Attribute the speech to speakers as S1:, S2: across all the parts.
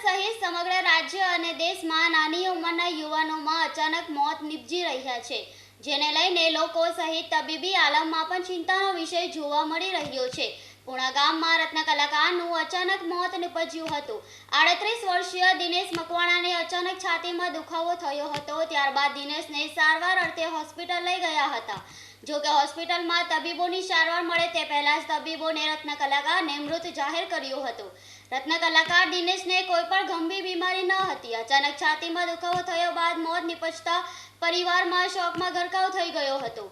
S1: સમગ્ર રાજ્ય અને દેશમાં નાની ઉંમરના યુવાનોમાં અચાનક મોત નીપજી રહ્યા છે, જેને લઈને લોકો સહિત તબીબી આલમમાં પણ ચિંતાનો વિષય જોવા મળી રહ્યો છે. પુણા ગામમાં રત્ન કલાકારનું અચાનક મોત નીપજ્યું હતું. આડત્રીસ વર્ષીય દિનેશ મકવાણાને અચાનક છાતીમાં દુખાવો થયો હતો. ત્યારબાદ દિનેશને સારવાર અર્થે હોસ્પિટલ લઈ ગયા હતા. જો કે હોસ્પિટલમાં તબીબોની સારવાર મળે તે પહેલાં જ તબીબોને રત્ન કલાકારને મૃત જાહેર કર્યું હતું. રત્ન કલાકાર દિનેશને કોઈ પણ ગંભીર બીમારી ન હતી. અચાનક છાતીમાં દુખાવો થયો બાદ મોત નિપજતા પરિવારમાં શોકમાં ગરકાવ થઈ ગયો હતો.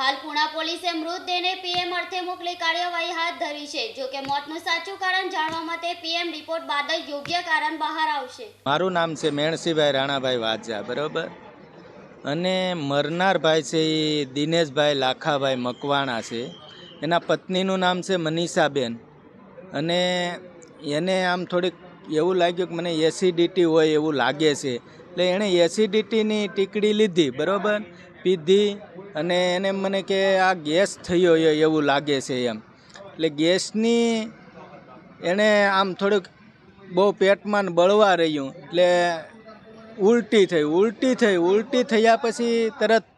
S1: હાલ પુણા પોલીસે મૃતદેહને પીએમ અર્થે મોકલી કાર્યવાહી હાથ ધરી છે. જો કે મોતનું સાચું કારણ જાણવા માટે પીએમ રિપોર્ટ બાદ જ યોગ્ય કારણ બહાર આવશે.
S2: મારું નામ છે મેણસીભાઈ રાણાભાઈ વાજા, બરોબર? અને મરનાર ભાઈ છે એ દિનેશભાઈ લાખાભાઈ મકવાણા છે. એના પત્નીનું નામ છે મનીષાબેન. અને એને આમ થોડીક એવું લાગ્યું કે મને એસિડિટી હોય એવું લાગે છે. એટલે એણે એસિડિટીની ટીકડી લીધી, બરોબર? પીધી અને એને મને કે આ ગેસ થયો હોય એવું લાગે છે એમ. એટલે ગેસની એણે આમ થોડુંક બહુ પેટમાં બળવા રહ્યું, એટલે ઉલટી થઈ ઉલટી થઈ, ઉલટી થયા પછી તરત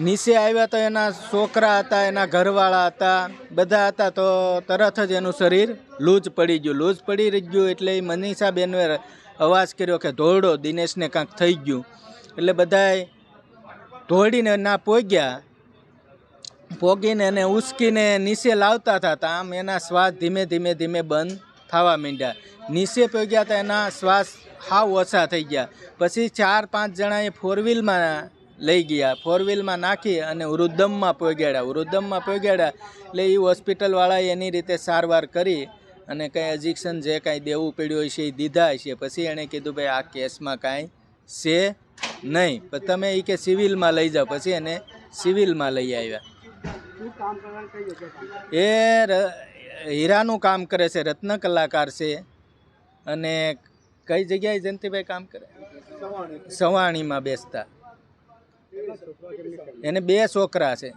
S2: નીચે આવ્યા તો એના છોકરા હતા, એના ઘરવાળા હતા, બધા હતા તો તરત જ એનું શરીર લૂજ પડી ગયું. લૂજ પડી ગયું એટલે એ મનીષાબેનએ અવાજ કર્યો કે, ધોરડો, દિનેશને કાંઈક થઈ ગયું. એટલે બધાએ ધોડીને ના પોગ્યા. પોગીને એને ઉસકીને નીચે લાવતા હતા આમ એના શ્વાસ ધીમે ધીમે ધીમે બંધ થવા માંડ્યા. નીચે પોગ્યા તો એના શ્વાસ હાવ ઓછા થઈ ગયા. પછી ચાર પાંચ જણાએ ફોર વ્હીલમાં લઈ ગયા. ફોર વ્હીલમાં નાખી અને વૃદ્ધમમાં પોગાડ્યા વૃદ્ધમમાં પોગાડ્યા એટલે એ હોસ્પિટલવાળાએ એની રીતે સારવાર કરી અને કંઈ એજિક્શન જે કાંઈ દેવું પડ્યું હશે એ દીધા હશે. પછી એણે કીધું ભાઈ આ કેસમાં કાંઈ છે નહીં. પણ તમે એ કે સિવિલમાં લઈ જાઓ. પછી એને સિવિલમાં લઈ આવ્યા. એ હીરાનું કામ કરે છે રત્ન કલાકાર છે અને કઈ જગ્યાએ જયંતિભાઈ કામ કરે? સવાણીમાં બેસતા. એને બે છોકરા છે.